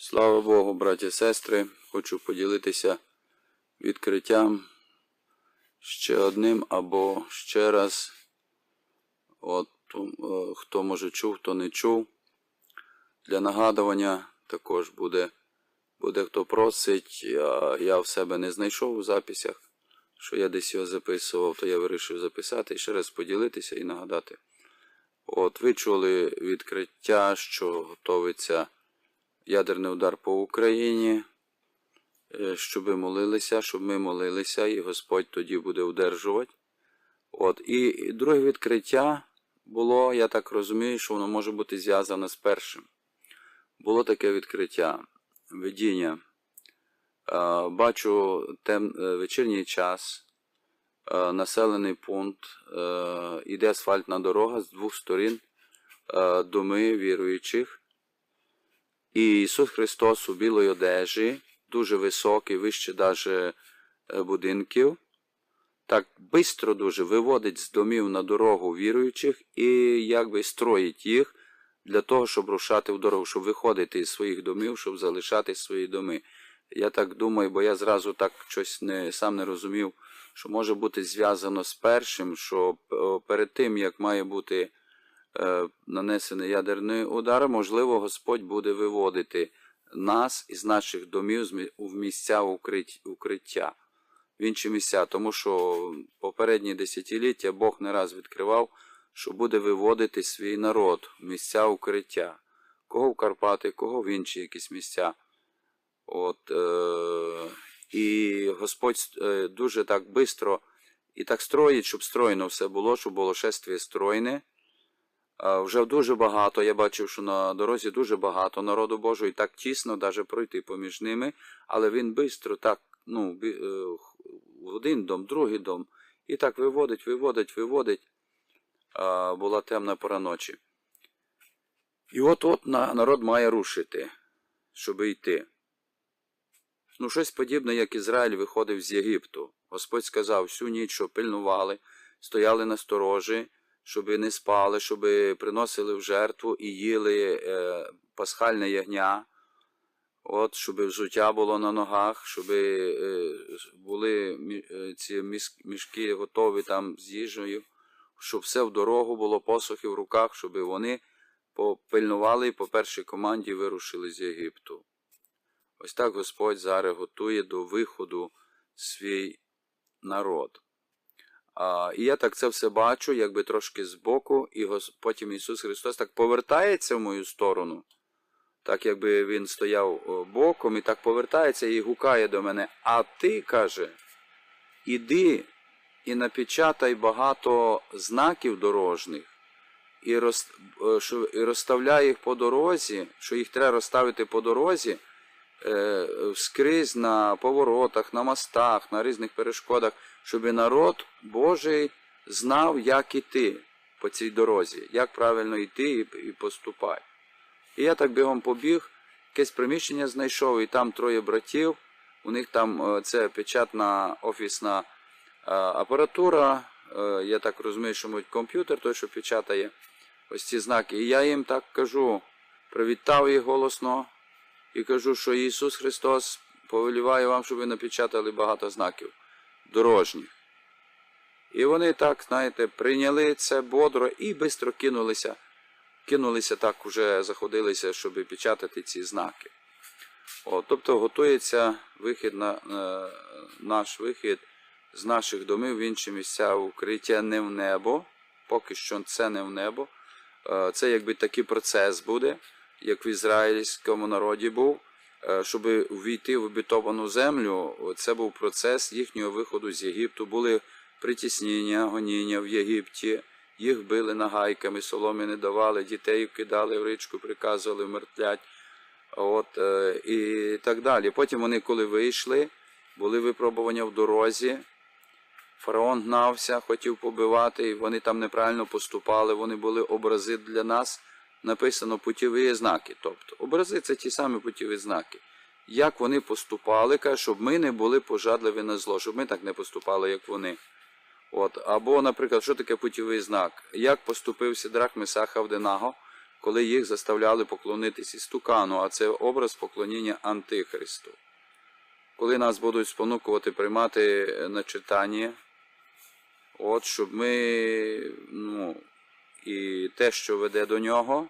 Слава Богу, браті сестри, хочу поділитися відкриттям ще одним або ще раз. От, е, хто може чув, хто не чув. Для нагадування також буде, буде хто просить. Я, я в себе не знайшов у записях, що я десь його записував, то я вирішив записати і ще раз поділитися і нагадати. От, ви чули відкриття, що готовиться ядерний удар по Україні, е, щоб ви молилися, щоб ми молилися, і Господь тоді буде удержувати. От, і, друге відкриття було, я так розумію, що воно може бути зв'язане з першим. Було таке відкриття, видіння. Е, Бачу тем, е, вечірній час, населений пункт, іде асфальтна дорога з двох сторін, доми віруючих. І Ісус Христос у білій одежі, дуже високий, вище даже е, будинків, так бистро дуже виводить з домів на дорогу віруючих і якби строїть їх для того, щоб рушати в дорогу, щоб виходити із своїх домів, щоб залишати свої доми. Я так думаю, бо я зразу так щось не, сам не розумів, що може бути зв'язано з першим, що перед тим, як має бути нанесений ядерний удар, можливо, Господь буде виводити нас із наших домів в місця укриття, в інші місця, тому що попередні десятиліття Бог не раз відкривав, що буде виводити свій народ в місця укриття. Кого в Карпати, кого в інші якісь місця. От, е, і Господь е, дуже так бистро і так строїть, щоб стройно все було, щоб було шествие стройне. А Вже дуже багато, я бачив, що на дорозі дуже багато народу Божого, і так тісно навіть пройти поміж ними, але він бистро так, ну, е, в один дом, другий дом, і так виводить, виводить, виводить. Була темна пора ночі. І от от народ має рушити, щоб йти. Ну, щось подібне, як Ізраїль виходив з Єгипту. Господь сказав, всю ніч, що пильнували, стояли на сторожі, щоб не спали, щоб приносили в жертву і їли е, пасхальне ягня, от, щоб взуття було на ногах, щоб е, були мі- е, ці мішки готові там з їжею, щоб все в дорогу було посохи в руках, щоб вони попильнували і по першій команді вирушили з Єгипту. Ось так Господь зараз готує до виходу свій народ. І я так це все бачу, якби трошки збоку, і гос- потім Ісус Христос так повертається в мою сторону, так якби Він стояв боком і так повертається і гукає до мене. А ти, каже, іди і напечатай багато знаків дорожніх, і, е, розставляй їх по дорозі, що їх треба розставити по дорозі, скрізь на поворотах, на мостах, на різних перешкодах, щоб народ Божий знав, як іти по цій дорозі, як правильно йти і, поступати. І я так бігом побіг, якесь приміщення знайшов, і там троє братів. У них там е, це печатна офісна е, апаратура. е, Я так розумію, що мабуть, комп'ютер той, що печатає ось ці знаки. І я їм так кажу, привітав їх голосно і кажу, що Ісус Христос повеліває вам, щоб ви напечатали багато знаків дорожніх. І вони так, знаєте, прийняли це бодро і швидко кинулися. Кинулися так, уже заходилися, щоб печатати ці знаки. О, тобто готується вихід на е, наш вихід з наших домів в інші місця укриття не в небо. Поки що це не в небо. Е, це якби такий процес буде, як в ізраїльському народі був. Е, щоб увійти в обітовану землю, це був процес їхнього виходу з Єгипту. Були притіснення, гоніння в Єгипті, їх били нагайками, соломи не давали, дітей кидали в річку, приказували вмертлять. От, е, і так далі. Потім вони, коли вийшли, були випробування в дорозі. Фараон гнався, хотів побивати, і вони там неправильно поступали, вони були образи для нас. Написано путіві знаки. Тобто, образи це ті самі путіві знаки. Як вони поступали, каже, щоб ми не були пожадливі на зло, щоб ми так не поступали, як вони. От. Або, наприклад, що таке путівий знак? Як поступив Сідрах Месах Авденаго, коли їх заставляли поклонитись істукану, а це образ поклоніння Антихристу. Коли нас будуть спонукувати приймати на читання, от щоб ми, ну, і те, що веде до нього,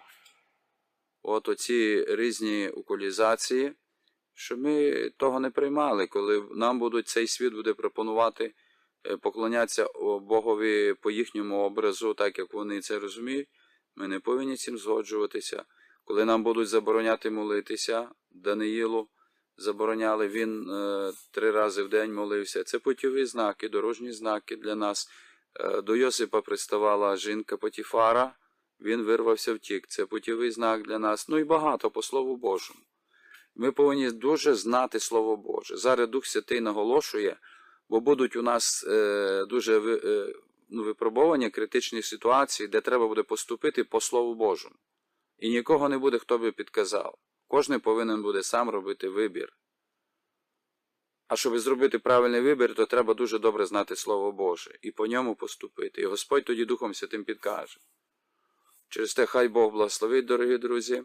от оці різні уколізації, щоб ми того не приймали, коли нам будуть цей світ буде пропонувати е, поклонятися Богові по їхньому образу, так як вони це розуміють, ми не повинні цим згоджуватися. Коли нам будуть забороняти молитися, Даниїлу забороняли, він е, три рази в день молився. Це путіві знаки, дорожні знаки для нас. Е, до Йосипа приставала жінка Потіфара, він вирвався втік. Це путівий знак для нас. Ну і багато по Слову Божому. Ми повинні дуже знати Слово Боже. Зараз Дух Святий наголошує, бо будуть у нас е, дуже ви- е, ну, випробовані критичні ситуації, де треба буде поступити по Слову Божому. І нікого не буде, хто би підказав. Кожен повинен буде сам робити вибір. А щоб зробити правильний вибір, то треба дуже добре знати Слово Боже і по ньому поступити. І Господь тоді Духом Святим підкаже. Через те хай Бог благословить, дорогі друзі.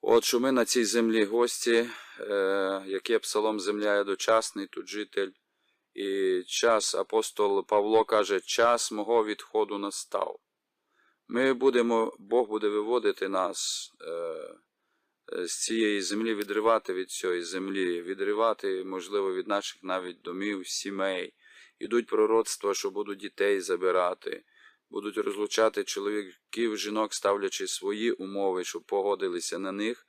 От що ми на цій землі гості, е, як є псалом земля є дочасний, тут житель. І час апостол Павло каже, час мого відходу настав. Ми будемо, Бог буде виводити нас е, з цієї землі, відривати від цієї землі, відривати, можливо, від наших навіть домів, сімей. Ідуть пророцтва, що будуть дітей забирати, будуть розлучати чоловіків, жінок, ставлячи свої умови, щоб погодилися на них.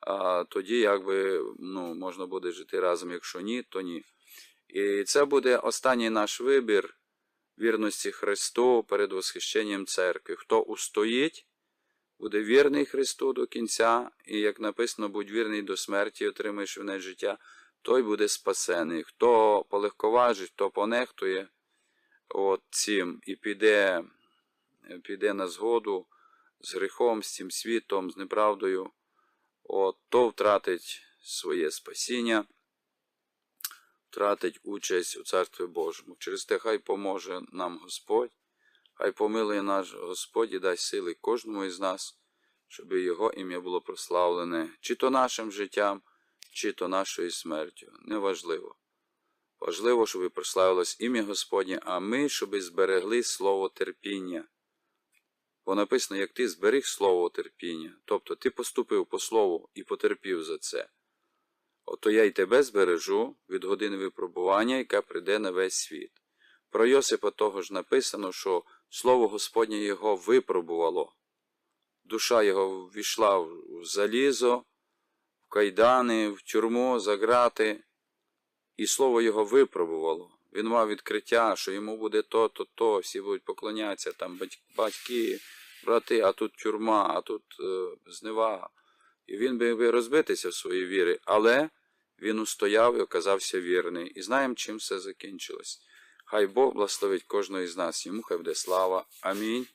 А тоді, якби ну, можна буде жити разом. Якщо ні, то ні. І це буде останній наш вибір вірності Христу перед восхищенням церкви. Хто устоїть, буде вірний Христу до кінця, і, як написано, будь вірний до смерті, отримаєш вінець життя, той буде спасений. Хто полегковажить, хто понехтує от цим і піде, піде на згоду з гріхом, з цим світом, з неправдою, от, то втратить своє спасіння втратить участь у Царстві Божому. Через те хай поможе нам Господь, хай помилує наш Господь і дасть сили кожному із нас, щоб Його ім'я було прославлене, чи то нашим життям, чи то нашою смертю. Неважливо. Важливо, щоб прославилось ім'я Господнє, а ми, щоб зберегли слово терпіння. Бо написано, як ти зберіг слово терпіння, тобто ти поступив по слову і потерпів за це. Ото я й тебе збережу від години випробування, яка прийде на весь світ. Про Йосипа того ж написано, що слово Господнє його випробувало. Душа його ввійшла в залізо, в кайдани, в тюрму, за грати, і слово його випробувало. Він мав відкриття, що йому буде то, то, то, всі будуть поклонятися, там батьки, брати, а тут тюрма, а тут е, зневага. І він би би розбитися в своїй вірі, але він устояв і оказався вірний. І знаємо, чим все закінчилось. Хай Бог благословить кожного із нас. Йому хай буде слава. Амінь.